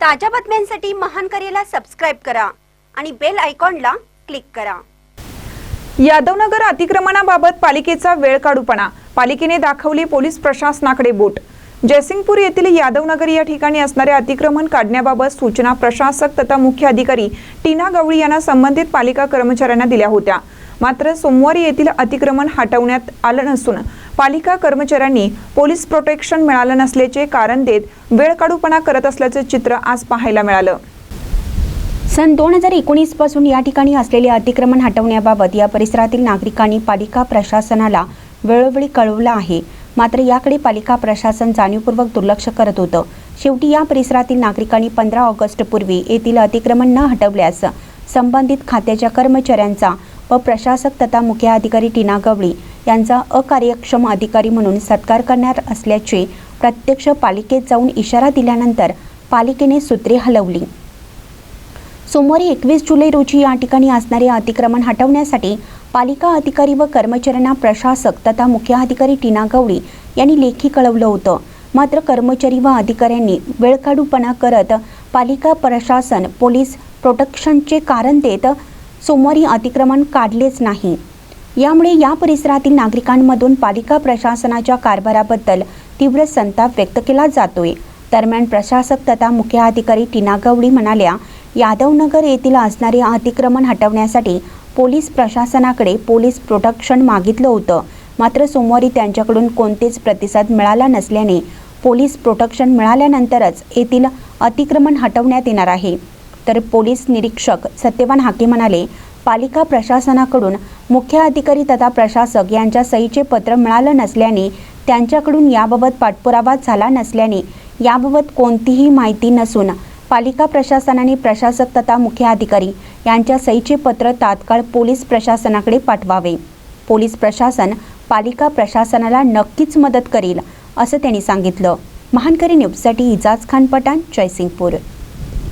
ताज्या बातम्यांसाठी महान करेला सबस्क्राईब करा आणि बेल आयकॉनला क्लिक करा. यादवनगर अतिक्रमणाबाबत पालिकेचा वेळ काढूपणा. पालिकेने दाखवली पोलीस प्रशासनाकडे बोट. जयसिंगपूर येथील यादवनगर या ठिकाणी असणारे अतिक्रमण काढण्याबाबत सूचना प्रशासक तथा मुख्य अधिकारी टीना गवळी यांना संबंधित पालिका कर्मचाऱ्यांना दिल्या होत्या. मात्र सोमवारी येथील अतिक्रमण हटवण्यात आलं नसून पालिका कर्मचाऱ्यांनी पोलीस प्रोटेक्शन मिळालं नसल्याचे कारण देत वेळ काढूपणा करत असल्याचं चित्र आज पाहायला मिळालं. सन दोन हजार एकोणीसपासून या ठिकाणी असलेले अतिक्रमण हटवण्याबाबत या परिसरातील नागरिकांनी पालिका प्रशासनाला वेळोवेळी कळवलं आहे. मात्र याकडे पालिका प्रशासन जाणीवपूर्वक दुर्लक्ष करत होतं. शेवटी या परिसरातील नागरिकांनी पंधरा ऑगस्टपूर्वी येथील अतिक्रमण न हटवल्यास संबंधित खात्याच्या कर्मचाऱ्यांचा व प्रशासक तथा मुख्य अधिकारी टीना गवळी यांचा अकार्यक्षम अधिकारी म्हणून सत्कार करणार असल्याचे प्रत्यक्ष पालिकेत जाऊन इशारा दिल्यानंतर पालिकेने सूत्रे हलवली. सोमवारी एकवीस जुलै रोजी या ठिकाणी असणारे अतिक्रमण हटवण्यासाठी पालिका अधिकारी व कर्मचाऱ्यांना प्रशासक तथा मुख्य अधिकारी टीना गवळी यांनी लेखी कळवलं होतं. मात्र कर्मचारी व अधिकाऱ्यांनी वेळकाढूपणा करत पालिका प्रशासन पोलीस प्रोटेक्शनचे कारण देत सोमवारी अतिक्रमण काढलेच नाही. यामुळे या परिसरातील नागरिकांमधून पालिका प्रशासनाच्या कारभाराबद्दल तीव्र संताप व्यक्त केला जातोय. दरम्यान प्रशासक तथा मुख्य अधिकारी टीना गवळी म्हणाल्या यादवनगर येथील असणारे अतिक्रमण हटवण्यासाठी पोलीस प्रशासनाकडे पोलीस प्रोटेक्शन मागितलं होतं. मात्र सोमवारी त्यांच्याकडून कोणतेच प्रतिसाद मिळाला नसल्याने पोलीस प्रोटेक्शन मिळाल्यानंतरच येथील अतिक्रमण हटवण्यात येणार आहे. तर पोलीस निरीक्षक सत्यवान हाके म्हणाले पालिका प्रशासनाकडून मुख्य अधिकारी तथा प्रशासक यांच्या सहीचे पत्र मिळालं नसल्याने त्यांच्याकडून याबाबत पाठपुरावा झाला नसल्याने याबाबत कोणतीही माहिती नसून पालिका प्रशासनाने प्रशासक तथा मुख्य अधिकारी यांच्या सहीचे पत्र तात्काळ पोलीस प्रशासनाकडे पाठवावे. पोलीस प्रशासन पालिका प्रशासनाला नक्कीच मदत करेल असं त्यांनी सांगितलं. महानकरी न्यूजसाठी इजाज खान पठाण जयसिंगपूर.